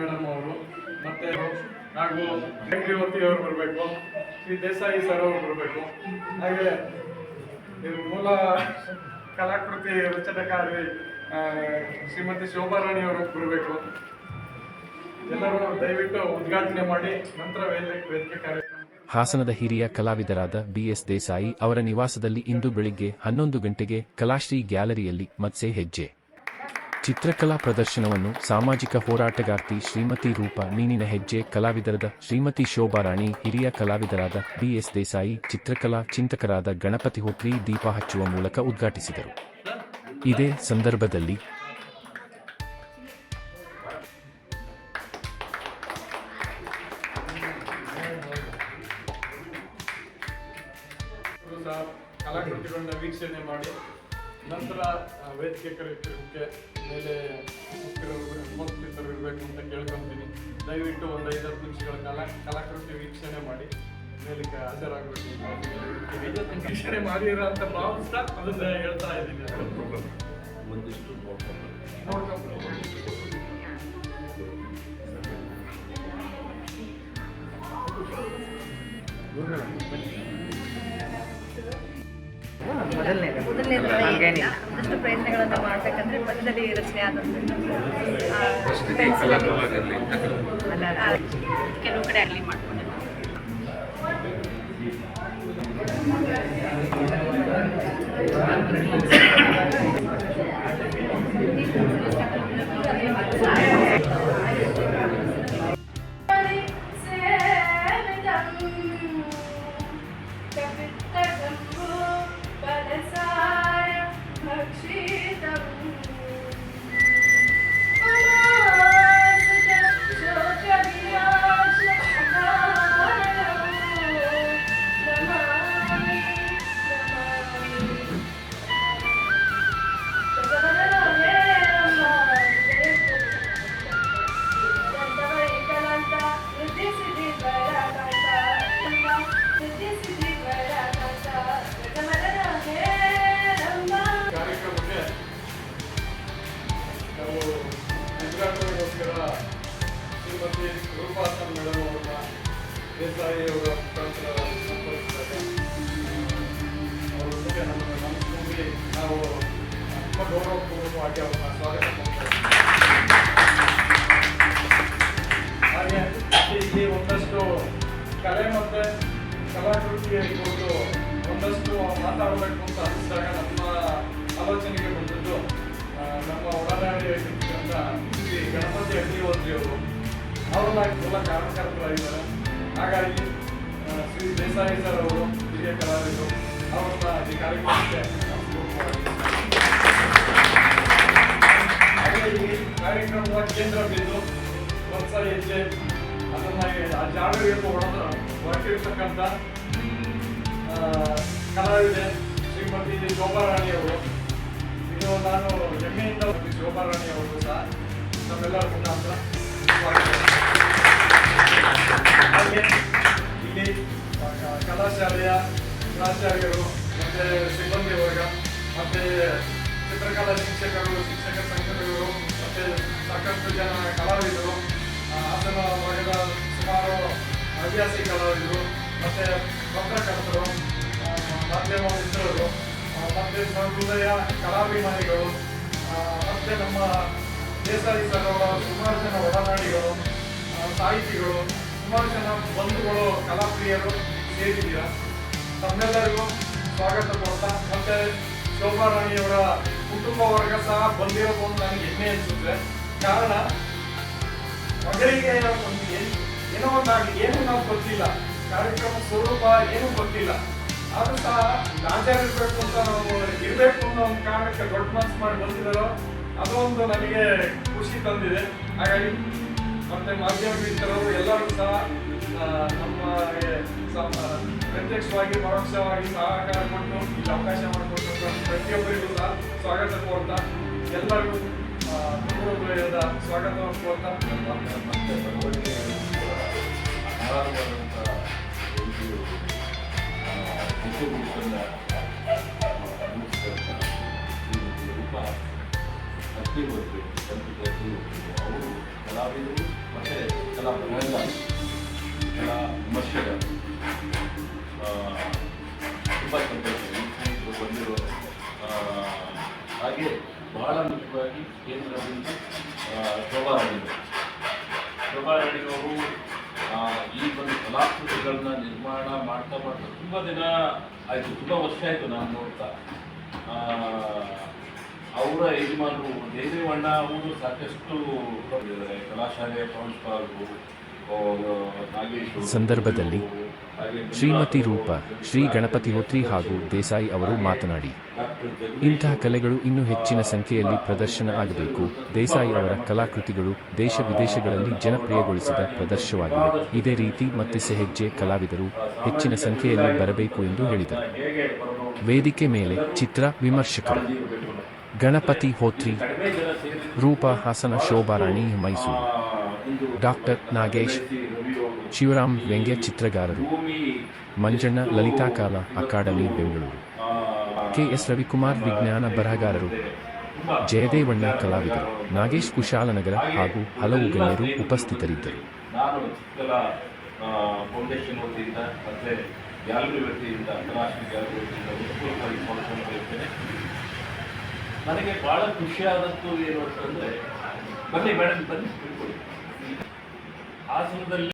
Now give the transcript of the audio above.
Madam ಅವರು, ಮತ್ತೆ ಹಾಗೂ ಚಕ್ರವರ್ತಿ ಅವರು ಬರಬೇಕು, ಶ್ರೀ ದೇಸಾಯಿ ಸರ್ ಅವರು ಬರಬೇಕು. ಹಾಗೆ ಮೂಲ ಕಲಾಕೃತಿ ರಚನೆಕಾರಿ ಶ್ರೀಮತಿ ಶೋಭಾರಾಣಿ ಅವರು ಬರಬೇಕು. ಎಲ್ಲರೂ ದಯವಿಟ್ಟು ಉದ್ಘಾಟನೆ ಮಾಡಿ, ನಂತರ ವೇದಿಕೆ ಕಾರ್ಯಕ್ರಮ. ಹಾಸನದ ಹಿರಿಯ ಕಲಾವಿದರಾದ ಬಿಎಸ್ ದೇಸಾಯಿ ಅವರ ನಿವಾಸದಲ್ಲಿ ಇಂದು ಬೆಳಿಗ್ಗೆ ಹನ್ನೊಂದು ಗಂಟೆಗೆ ಕಲಾಶ್ರೀ ಗ್ಯಾಲರಿಯಲ್ಲಿ ಮತ್ಸೆ ಹೆಜ್ಜೆ. ಚಿತ್ರಕಲಾ ಪ್ರದರ್ಶನವನ್ನು ಸಾಮಾಜಿಕ ಹೋರಾಟಗಾರ್ತಿ ಶ್ರೀಮತಿ ರೂಪ ಮೀನಿನ ಹೆಜ್ಜೆ ಕಲಾವಿದರದ ಶ್ರೀಮತಿ ಶೋಭಾರಾಣಿ ಹಿರಿಯ ಕಲಾವಿದರಾದ ಬಿಎಸ್ ದೇಸಾಯಿ, ಚಿತ್ರಕಲಾ ಚಿಂತಕರಾದ ಗಣಪತಿ ಹೋತ್ರಿ ದೀಪ ಹಚ್ಚುವ ಮೂಲಕ ಉದ್ಘಾಟಿಸಿದರು. ಇದೇ ಸಂದರ್ಭದಲ್ಲಿ ಕಲಾಕೃತಿಗಳನ್ನ ವೀಕ್ಷಣೆ ಮಾಡಿ. ನಂತರ ವೇದಿಕೆ ಕಾರ್ಯಕ್ರಮಕ್ಕೆ ಮೇಲೆ ಉಪಸ್ಥಿತರು ಇರಬೇಕು ಅಂತ ಕೇಳ್ಕೊಂತೀನಿ. ದಯವಿಟ್ಟು ಒಂದು ಐದಾರು ನಿಮಿಷಗಳ ಕಾಲ ಕಲಾಕೃತಿ ವೀಕ್ಷಣೆ ಮಾಡಿ. ಮೇಲಕ್ಕೆ ಹಾಜರಾಗಬೇಕು. ವೀಕ್ಷಣೆ ಮಾಡಿರೋ ಅಂತ ಭಾವಿಸ್ತಾ ಅದನ್ನ ಹೇಳ್ತಾ ಇದ್ದೀನಿ ಒಂದಿಷ್ಟು ನೋಡ್ಕೊಂಡು. ನೋಡ್ಕೊಂಡು ಮೊದಲನೇದು ಒಂದಷ್ಟು ಪ್ರಯತ್ನಗಳನ್ನು ಮಾಡಬೇಕಂದ್ರೆ ಮಧ್ಯದಲ್ಲಿ ರಚನೆ ಆದಂಥದ್ದು ಆ, ಕೆಲವು ಕಡೆ ಆಗಲಿ ಮಾಡ್ಕೊಂಡಿದ್ದು ಕಾರ್ಯಕ್ರಮಕ್ಕೆ ನಮ್ಮ ನಾವು ತುಂಬ ಗೌರವಪೂರ್ವಕವಾಗಿ ಅವ್ರನ್ನ ಸ್ವಾಗತ ಹಾಗೆ ಇಲ್ಲಿ ಒಂದಷ್ಟು ಕಲೆ ಮತ್ತೆ ಕಲಾಕೃತಿಯ ಕುರಿತು ಒಂದಷ್ಟು ಮಾತಾಡಬೇಕು ಅಂತ ಅನಿಸಿದಾಗ ನಮ್ಮ ಆಲೋಚನೆಗೆ ಬಂದದ್ದು ನಮ್ಮ ಒಡನಾಡಿಯಾಗಿರ್ತಕ್ಕಂಥ ಶ್ರೀ ಗಣಪತಿ ಅಗ್ನಿಹೋತ್ರಿ ಅವರು ಅವ್ರನ್ನ ಹಾಗಾಗಿ ಶ್ರೀ ದೇಸಾಯಿ ಸರ್ ಅವರು ಹಿರಿಯ ಕಲಾವಿದರು ಕಾರ್ಯಕ್ರಮದ ಕೇಂದ್ರ ಬಿಂದು ವರ್ಷ ಹೆಜ್ಜೆ ಅದನ್ನ ಆ ಜಾಗಗಳಿಗೆ ಹೊಡೆದು ಹೊರಟಿರ್ತಕ್ಕಂಥ ಕಲಾವಿದೆ ಶ್ರೀಮತಿ ಶೋಭಾರಾಣಿ ಅವರು ಇದು ನಾನು ಹೆಮ್ಮೆಯಿಂದ ಶೋಭಾರಾಣಿ ಅವರು ಸಹ ಇಲ್ಲಿ ಕಲಾಶಾಲೆಯ ಪ್ರಾಚಾರ್ಯರು, ಮತ್ತೆ ಸಿಬ್ಬಂದಿ ವರ್ಗ, ಮತ್ತೆ ಚಿತ್ರಕಲಾ ಶಿಕ್ಷಕರು, ಶಿಕ್ಷಕ ಸಂಘಟನೆಗಳು, ಮತ್ತೆ ಸಾಕಷ್ಟು ಜನ ಕಲಾವಿದರು ಹಾಸನ ವರ್ಗದ ಸುಮಾರು ಹವ್ಯಾಸಿ ಕಲಾವಿದರು, ಮತ್ತೆ ಪತ್ರಕರ್ತರು ಮಾಧ್ಯಮ ಮಿತ್ರರು ಮತ್ತೆ ಸಹೃದಯ ಕಲಾಭಿಮಾನಿಗಳು ಮತ್ತು ನಮ್ಮ ದೇಸಾಯಿ ಸರ್ ಸುಮಾರು ಜನ ಒಡನಾಡಿಗಳು ಸಾಹಿತಿಗಳು, ಸುಮಾರು ಜನ ಬಂಧುಗಳು, ಕಲಾಪ್ರಿಯರು ಸೇರಿದ್ದೀರಾ? ತಮ್ಮೆಲ್ಲರಿಗೂ ಸ್ವಾಗತ ಕೊಡ್ತಾ, ಮತ್ತೆ ಶೋಭಾರಾಣಿಯವರ ಕುಟುಂಬ ವರ್ಗ ಸಹ ಬಂದಿರೋದು ಅಂತ ನನಗೆ ಹೆಮ್ಮೆ ಅನಿಸುತ್ತೆ. ಕಾರಣ, ಮಗಳಿಗೆ ಒಂದು ಏನ್- ಒಂದಾಗಿ ಏನು ನಾವು ಗೊತ್ತಿಲ್ಲ. ಕಾರ್ಯಕ್ರಮ ಸ್ವರೂಪ ಏನು ಗೊತ್ತಿಲ್ಲ. ಆದ್ರೂ ಸಹ ಇರಬೇಕು ಅಂತ ನಾವು ಇರಬೇಕು ಅನ್ನೋ ಒಂದು ಕಾರಣಕ್ಕೆ ದೊಡ್ಡ ಮನಸ್ಸು ಮಾಡಿ ಬಂದಿದ್ದಾರೋ, ಅದೊಂದು ನನಗೆ ಖುಷಿ ತಂದಿದೆ. ಹಾಗಾಗಿ ಮತ್ತೆ ಮಾಧ್ಯಮ ಮಿತ್ರರು ಎಲ್ಲರೂ ಸಹ ನಮ್ಮ ಪ್ರತ್ಯಕ್ಷವಾಗಿ, ಪರೋಕ್ಷವಾಗಿ ಸಹಕಾರ ಕೊಟ್ಟು ಇಲ್ಲಿ ಅವಕಾಶ ಮಾಡಿಕೊಟ್ಟು ಪ್ರತಿಯೊಬ್ಬರಿಗೂ ಸಹ ಸ್ವಾಗತ ಕೋರ್ತಾ, ಎಲ್ಲರಿಗೂ ಪೂರ್ವದ ಸ್ವಾಗತವನ್ನು ಕೋರ್ತಾ ಮತ್ತೆ ಅಪಾರವಾದಂಥ ಒಂದು ಬರಹಗಾರ ಕಲಾ ವಿಮರ್ಶಕರು ತುಂಬ ಸಂತೋಷ. ಬಂದಿರೋ ಹಾಗೆ ಬಹಳ ಮುಖ್ಯವಾಗಿ ಕೇಂದ್ರದಿಂದ ಪ್ರಭಾ ರಾಣಿಗಳು ಪ್ರಭಾ ರಾಣಿಯವರು ಆ, ಈ ಒಂದು ಕಲಾಕೃತಿಗಳನ್ನ ನಿರ್ಮಾಣ ಮಾಡ್ತಾ ಮಾಡ್ತಾ ತುಂಬ ದಿನ ಆಯಿತು ತುಂಬ ವರ್ಷ ಆಯಿತು ನಾನು ನೋಡ್ತಾ. ಅವರ ಯಜಮಾನರು ದೇವೇವಣ್ಣ ಅವರು ಸಾಕಷ್ಟು ಕಲಾಶಾಲೆಯ ಪ್ರಾಂಶುಪಾಲರು ಸಂದರ್ಭದಲ್ಲಿ ಶ್ರೀಮತಿ ರೂಪ, ಶ್ರೀ ಗಣಪತಿ ಹೋತ್ರಿ ಹಾಗೂ ದೇಸಾಯಿ ಅವರು ಮಾತನಾಡಿ, ಇಂತಹ ಕಲೆಗಳು ಇನ್ನೂ ಹೆಚ್ಚಿನ ಸಂಖ್ಯೆಯಲ್ಲಿ ಪ್ರದರ್ಶನ ಆಗಬೇಕು. ದೇಸಾಯಿ ಅವರ ಕಲಾಕೃತಿಗಳು ದೇಶ ವಿದೇಶಗಳಲ್ಲಿ ಜನಪ್ರಿಯಗೊಳಿಸಿದ ಪ್ರದರ್ಶನವಾಗಿದೆ. ಇದೇ ರೀತಿ ಮತ್ತೆ ಸೆಹೆಜ್ಜೆ ಕಲಾವಿದರು ಹೆಚ್ಚಿನ ಸಂಖ್ಯೆಯಲ್ಲಿ ಬರಬೇಕು ಎಂದು ಹೇಳಿದರು. ವೇದಿಕೆ ಮೇಲೆ ಚಿತ್ರ ವಿಮರ್ಶಕರು. ಗಣಪತಿ ಹೋತ್ರಿ, ರೂಪ ಹಾಸನ ಶೋಭಾರಾಣಿ, ಮೈಸೂರು. ಡಾಕ್ಟರ್ ನಾಗೇಶ್, ಶಿವರಾಮ್ ವ್ಯಂಗ್ಯ ಚಿತ್ರಗಾರರು, ಮಂಜಣ್ಣ ಲಲಿತಾ ಕಾಲ ಅಕಾಡೆಮಿ, ಬೆಂಗಳೂರು. ಕೆಎಸ್ ರವಿಕುಮಾರ್ ವಿಜ್ಞಾನ ಬರಹಗಾರರು, ಜಯದೇವಣ್ಣ ಕಲಾವಿದರು, ನಾಗೇಶ್ ಕುಶಾಲನಗರ ಹಾಗೂ ಹಲವು ಗಣ್ಯರು ಉಪಸ್ಥಿತರಿದ್ದರು. ನನಗೆ ಬಹಳ ಖುಷಿಯಾದದ್ದು ಏನು ಅಂತಂದರೆ, ಬನ್ನಿ ಮೇಡಮ್, ಬನ್ನಿ ಹಾಸನದಲ್ಲಿ